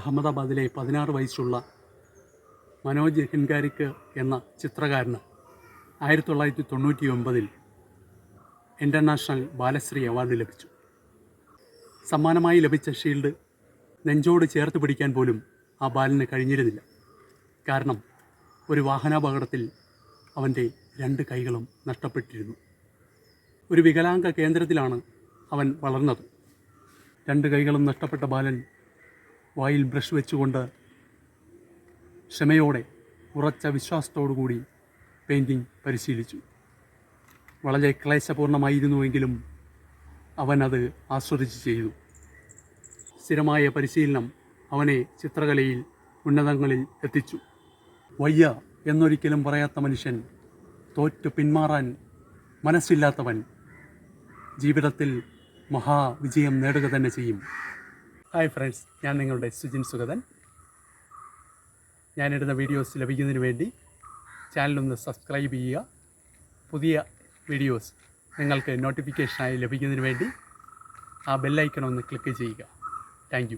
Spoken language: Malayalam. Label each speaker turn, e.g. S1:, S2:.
S1: അഹമ്മദാബാദിലെ പതിനാറ് വയസ്സുള്ള മനോജ് ഹിൻഗാരിക്ക് എന്ന ചിത്രകാരന് ആയിരത്തി തൊള്ളായിരത്തി തൊണ്ണൂറ്റി ഒമ്പതിൽ ഇന്റർനാഷണൽ ബാലശ്രീ അവാർഡ് ലഭിച്ചു. സമ്മാനമായി ലഭിച്ച ഷീൽഡ് നെഞ്ചോട് ചേർത്ത് പിടിക്കാൻ പോലും ആ ബാലന് കഴിഞ്ഞിരുന്നില്ല. കാരണം ഒരു വാഹനാപകടത്തിൽ അവന്റെ രണ്ട് കൈകളും നഷ്ടപ്പെട്ടിരുന്നു. ഒരു വികലാംഗ കേന്ദ്രത്തിലാണ് അവൻ വളർന്നത്. രണ്ട് കൈകളും നഷ്ടപ്പെട്ട ബാലൻ വായിൽ ബ്രഷ് വെച്ചുകൊണ്ട് ക്ഷമയോടെ ഉറച്ച വിശ്വാസത്തോടുകൂടി പെയിന്റിങ് പരിശീലിച്ചു. വളരെ ക്ലേശപൂർണമായിരുന്നുവെങ്കിലും അവൻ അത് ആസ്വദിച്ച് ചെയ്തു. സ്ഥിരമായ പരിശീലനം അവനെ ചിത്രകലയിൽ ഉന്നതങ്ങളിൽ എത്തിച്ചു. വയ്യ എന്നൊരിക്കലും പറയാത്ത മനുഷ്യൻ തോറ്റു പിന്മാറാൻ മനസ്സില്ലാത്തവൻ ജീവിതത്തിൽ മഹാവിജയം നേടുക തന്നെ ചെയ്യും. ഹായ് ഫ്രണ്ട്സ് ഞാൻ നിങ്ങളുടെ സുജിൻ സുഗതൻ. ഞാനിടുന്ന വീഡിയോസ് ലഭിക്കുന്നതിന് വേണ്ടി ചാനലൊന്ന് സബ്സ്ക്രൈബ് ചെയ്യുക. പുതിയ വീഡിയോസ് നിങ്ങൾക്ക് നോട്ടിഫിക്കേഷനായി ലഭിക്കുന്നതിന് വേണ്ടി ആ ബെല്ലൈക്കൺ ഒന്ന് ക്ലിക്ക് ചെയ്യുക. താങ്ക്